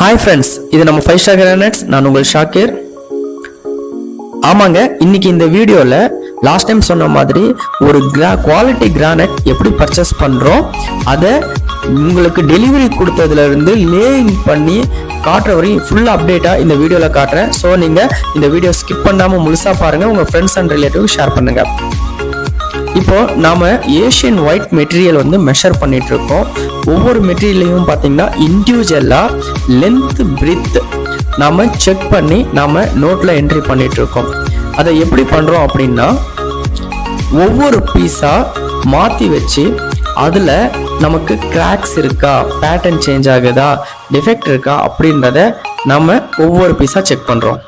Hi friends இது நம்ம five star granites நான் உங்கள் ஷாக்கிர். ஆமாங்க இன்னைக்கு இந்த வீடியோவில் லாஸ்ட் டைம் சொன்ன மாதிரி ஒரு கிரா குவாலிட்டி கிரானைட் எப்படி பர்ச்சேஸ் பண்ணுறோம் அதை உங்களுக்கு டெலிவரி கொடுத்ததுலேருந்து லேயிங் பண்ணி காட்டுற வரையும் ஃபுல் அப்டேட்டாக இந்த வீடியோவில் காட்டுறேன். ஸோ நீங்கள் இந்த வீடியோ ஸ்கிப் பண்ணாமல் முழுசாக பாருங்கள் உங்கள் ஃப்ரெண்ட்ஸ் அண்ட் ரிலேட்டிவ் ஷேர் பண்ணுங்கள் இப்போ நாம ஏஷியன் ஒயிட் மெட்டீரியல் வந்து மெஷர் பண்ணிட்டு இருக்கோம் ஒவ்வொரு மெட்டீரியலையும் பார்த்தீங்கன்னா இண்டிவிஜுவலாக லென்த் பிரித் நாம செக் பண்ணி நாம நோட்டில் என்ட்ரி பண்ணிட்டு இருக்கோம் அதை எப்படி பண்ணுறோம் அப்படின்னா ஒவ்வொரு பீஸாக மாற்றி வச்சு அதில் நமக்கு கிராக்ஸ் இருக்கா பேட்டர்ன் சேஞ்ச் ஆகுதா டிஃபெக்ட் இருக்கா அப்படின்றத நம்ம ஒவ்வொரு பீஸாக செக் பண்ணுறோம்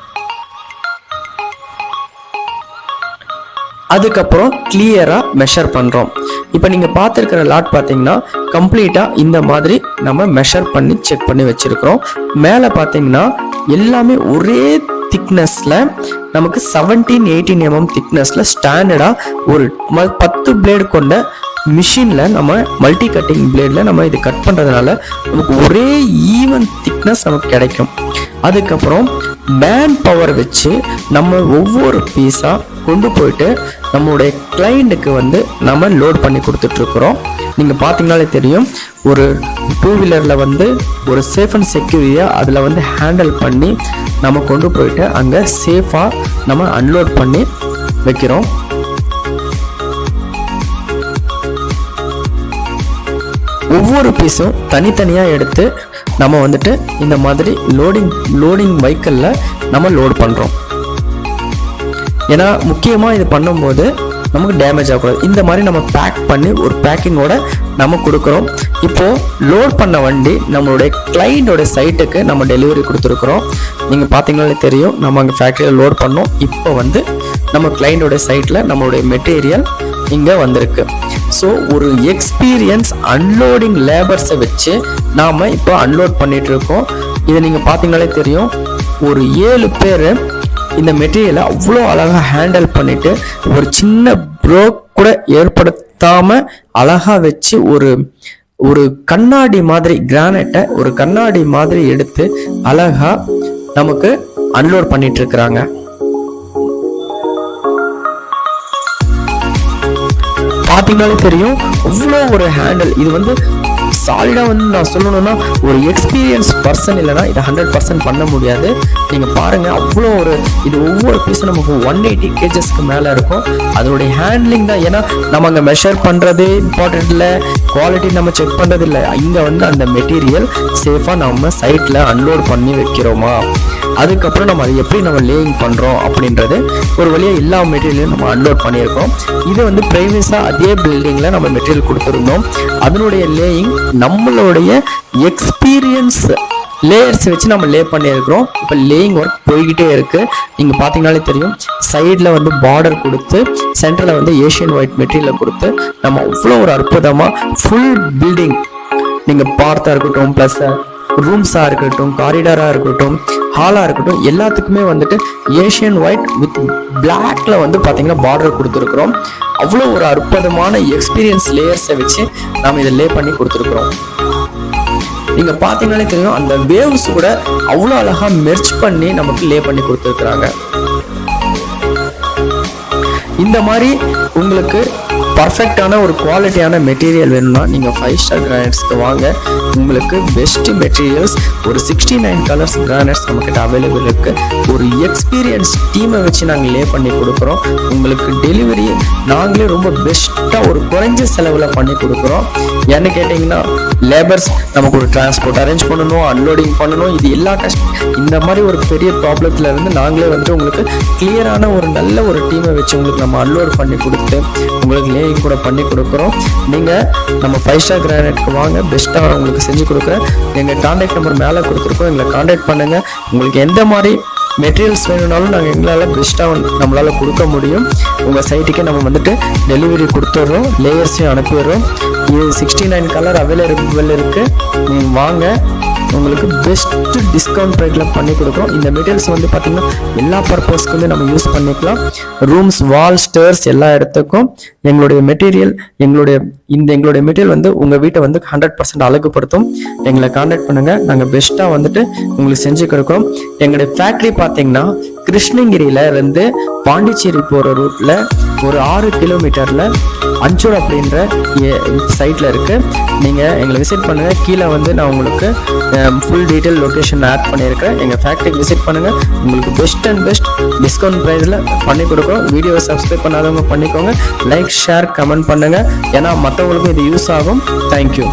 அதுக்கப்புறம் கிளியராக மெஷர் பண்ணுறோம் இப்போ நீங்கள் பார்த்துருக்கிற லாட் பார்த்தீங்கன்னா கம்ப்ளீட்டாக இந்த மாதிரி நம்ம மெஷர் பண்ணி செக் பண்ணி வச்சுருக்கிறோம். மேலே பார்த்தீங்கன்னா எல்லாமே ஒரே திக்னஸில் நமக்கு செவன்டீன் எயிட்டீன் எம்எம் திக்னஸில் ஸ்டாண்டர்டாக ஒரு ம- பத்து பிளேடு கொண்ட மிஷினில் நம்ம மல்டி கட்டிங் பிளேடில் நம்ம இது கட் பண்ணுறதுனால நமக்கு ஒரே ஈவன் திக்னஸ் நமக்கு கிடைக்கும். அதுக்கப்புறம் மேன் பவர் வச்சு நம்ம ஒவ்வொரு பீஸாக கொண்டு போயிட்டு நம்மளுடைய கிளைண்ட்டுக்கு வந்து நம்ம லோட் பண்ணி கொடுத்துட்ருக்குறோம். நீங்கள் பார்த்தீங்கனாலே தெரியும் ஒரு டூ வீலரில் வந்து ஒரு சேஃப் அண்ட் செக்யூரியாக அதில் வந்து ஹேண்டில் பண்ணி நம்ம கொண்டு போயிட்டு அங்கே சேஃபாக நம்ம அன்லோட் பண்ணி வைக்கிறோம். ஒவ்வொரு பீஸும் தனித்தனியாக எடுத்து நம்ம வந்துட்டு இந்த மாதிரி லோடிங் லோடிங் வெஹிக்கிளில் நம்ம லோட் பண்ணுறோம் ஏன்னா முக்கியமாக இது பண்ணும்போது நமக்கு டேமேஜ் ஆகக்கூடாது. இந்த மாதிரி நம்ம பேக் பண்ணி ஒரு பேக்கிங்கோட நம்ம கொடுக்குறோம். இப்போது லோட் பண்ண வண்டி நம்மளுடைய கிளைண்டோட சைட்டுக்கு நம்ம டெலிவரி கொடுத்துருக்குறோம். நீங்கள் பார்த்தீங்கன்னாலே தெரியும் நம்ம அங்கே ஃபேக்ட்ரியில் லோட் பண்ணோம். இப்போ வந்து நம்ம கிளைண்டோட சைட்டில் நம்மளுடைய மெட்டீரியல் இங்கே வந்திருக்கு. ஸோ ஒரு எக்ஸ்பீரியன்ஸ் அன்லோடிங் லேபர்ஸை வச்சு நாம் இப்போ அன்லோட் பண்ணிகிட்டு இருக்கோம். இதை நீங்கள் பார்த்தீங்கனாலே தெரியும் ஒரு ஏழு பேர் இந்த மெட்டீரியலை அவ்வளோ அழகாக ஹேண்டில் பண்ணிட்டு ஒரு சின்ன ப்ரோக் கூட ஏற்படுத்தாமல் அழகா வச்சு ஒரு ஒரு கண்ணாடி மாதிரி கிரானைட்டை ஒரு கண்ணாடி மாதிரி எடுத்து அழகா நமக்கு அன்லோட் பண்ணிட்டு இருக்கிறாங்க பார்த்தீங்கனாலே தெரியும் அவ்வளோ ஒரு ஹேண்டில் இது வந்து சாலிடாக வந்து நான் சொல்லணும்னா ஒரு எக்ஸ்பீரியன்ஸ் பர்சன் இல்லைன்னா இதை ஹண்ட்ரட் பர்சன்ட் பண்ண முடியாது. நீங்கள் பாருங்கள் அவ்வளோ ஒரு இது ஒவ்வொரு பீஸும் நமக்கு ஒன் எயிட்டி கேஜஸ்க்கு மேலே இருக்கும். அதோடைய ஹேண்ட்லிங் தான் ஏன்னா நம்ம அங்கே மெஷர் பண்ணுறது இம்பார்ட்டன்ட் இல்லை. குவாலிட்டி நம்ம செக் பண்ணுறது இல்லை இங்கே வந்து அந்த மெட்டீரியல் சேஃபாக நம்ம சைட்டில் அன்லோட் பண்ணி வைக்கிறோமா? அதுக்கப்புறம் நம்ம அதை எப்படி நம்ம லேயிங் பண்ணுறோம் அப்படின்றது ஒரு வழியாக எல்லா மெட்டீரியலையும் நம்ம அன்லோட் பண்ணியிருக்கோம். இது வந்து ப்ரைவேஸாக அதே பில்டிங்கில் நம்ம மெட்டீரியல் கொடுத்துருந்தோம். அதனுடைய லேயிங் நம்மளுடைய எக்ஸ்பீரியன்ஸ் லேயர்ஸ் வச்சு நம்ம லே பண்ணியிருக்கிறோம். இப்போ லேயிங் ஒர்க் போய்கிட்டே இருக்குது நீங்கள் பார்த்தீங்கனாலே தெரியும். சைடில் வந்து பார்டர் கொடுத்து சென்டரில் வந்து ஏஷியன் ஒயிட் மெட்டீரியலை கொடுத்து நம்ம அவ்வளோ ஒரு அற்புதமாக ஃபுல் பில்டிங் நீங்கள் பார்த்தா இருக்கட்டும் ப்ளஸ் ரூம்ஸாக இருக்கட்டும் காரிடாராக இருக்கட்டும் ஹாலாக இருக்கட்டும் எல்லாத்துக்குமே வந்துட்டு ஏஷியன் ஒயிட் வித் பிளாக்ல வந்து பார்த்தீங்கன்னா பார்டர் கொடுத்துருக்குறோம். அவ்வளோ ஒரு அற்புதமான எக்ஸ்பீரியன்ஸ் லேயர்ஸை வச்சு நாம் இதை லே பண்ணி கொடுத்துருக்குறோம். நீங்கள் பார்த்தீங்கன்னாலே தெரியும் அந்த வேவ்ஸ் கூட அவ்வளோ அழகாக மெர்ச் பண்ணி நமக்கு லே பண்ணி கொடுத்துருக்குறாங்க. இந்த மாதிரி உங்களுக்கு பர்ஃபெக்டான ஒரு குவாலிட்டியான மெட்டீரியல் வேணும்னா நீங்கள் ஃபைவ் ஸ்டார் கிரானைட்ஸ்க்கு வாங்க. உங்களுக்கு பெஸ்ட்டு மெட்டீரியல்ஸ் ஒரு சிக்ஸ்டி நைன் கலர்ஸ் கிரானைட்ஸ் நம்மக்கிட்ட அவைலபிள் இருக்கு. ஒரு எக்ஸ்பீரியன்ஸ் டீமை வச்சு நாங்கள் லே பண்ணி கொடுக்குறோம். உங்களுக்கு டெலிவரி நாங்களே ரொம்ப பெஸ்ட்டாக ஒரு குறைஞ்ச செலவில் பண்ணி கொடுக்குறோம். ஏன்னு கேட்டிங்கன்னா லேபர்ஸ் நமக்கு ஒரு டிரான்ஸ்போர்ட் அரேஞ்ச் பண்ணணும் அன்லோடிங் பண்ணணும். இது எல்லா கஷ்ட இந்த மாதிரி ஒரு பெரிய ப்ராப்ளத்தில் இருந்து நாங்களே வந்து உங்களுக்கு கிளியரான ஒரு நல்ல ஒரு டீமை வச்சு உங்களுக்கு நம்ம அன்லோட் பண்ணி கொடுத்து உங்களுக்கு லே லேயிங் கூட பண்ணி கொடுக்குறோம். நீங்கள் நம்ம ஃபைவ் ஸ்டார் கிரானைட்க்கு வாங்க பெஸ்ட்டாக உங்களுக்கு செஞ்சு கொடுக்குறேன். எங்கள் கான்டாக்ட் நம்பர் மேலே கொடுத்துருக்கோம். எங்களை கான்டாக்ட் பண்ணுங்கள் உங்களுக்கு எந்த மாதிரி மெட்டீரியல்ஸ் வேணும்னாலும் நாங்கள் எங்களால் பெஸ்ட்டாக நம்மளால் கொடுக்க முடியும். உங்கள் சைட்டுக்கே நம்ம வந்துட்டு டெலிவரி கொடுத்துட்றோம். லேயர்ஸையும் அனுப்பிடுறோம். இது சிக்ஸ்டி நைன் கலர் அவைலபிள் இருக்குது நீங்கள் வாங்க. உங்களுக்கு பெஸ்ட்டு டிஸ்கவுண்ட் ரேட்டில் பண்ணி கொடுக்குறோம். இந்த மெட்டீரியல்ஸ் வந்து பார்த்தீங்கன்னா எல்லா பர்பஸ்க்குமே நம்ம யூஸ் பண்ணிக்கலாம். ரூம்ஸ் வால் ஸ்டேர்ஸ் எல்லா இடத்துக்கும் எங்களுடைய மெட்டீரியல் எங்களுடைய இந்த எங்களுடைய மெட்டீரியல் வந்து உங்கள் வீட்டை வந்து ஹண்ட்ரட் பர்சன்ட் அழகுப்படுத்தும் எங்களை காண்டாக்ட் பண்ணுங்கள் நாங்கள் பெஸ்ட்டாக வந்துட்டு உங்களுக்கு செஞ்சு கொடுக்குறோம். எங்களுடைய ஃபேக்ட்ரி பார்த்தீங்கன்னா கிருஷ்ணகிரியில இருந்து பாண்டிச்சேரி போகிற ரூட்டில் ஒரு ஆறு கிலோமீட்டரில் அஞ்சூர் அப்படின்ற சைட்டில் இருக்குது நீங்கள் எங்களை விசிட் பண்ணுங்கள் கீழே வந்து நான் உங்களுக்கு ஃபுல் டீட்டெயில் லொக்கேஷன் ஆட் பண்ணியிருக்கேன் எங்கள் ஃபேக்ட்ரிக்கு விசிட் பண்ணுங்கள் உங்களுக்கு பெஸ்ட் அண்ட் பெஸ்ட் டிஸ்கவுண்ட் ப்ரைஸில் பண்ணி கொடுக்குறோம். வீடியோவை சப்ஸ்கிரைப் பண்ணாதவங்க பண்ணிக்கோங்க. லைக் ஷேர் கமெண்ட் பண்ணுங்கள் ஏன்னா மற்றவங்களுக்கும் இது யூஸ் ஆகும். தேங்க்யூ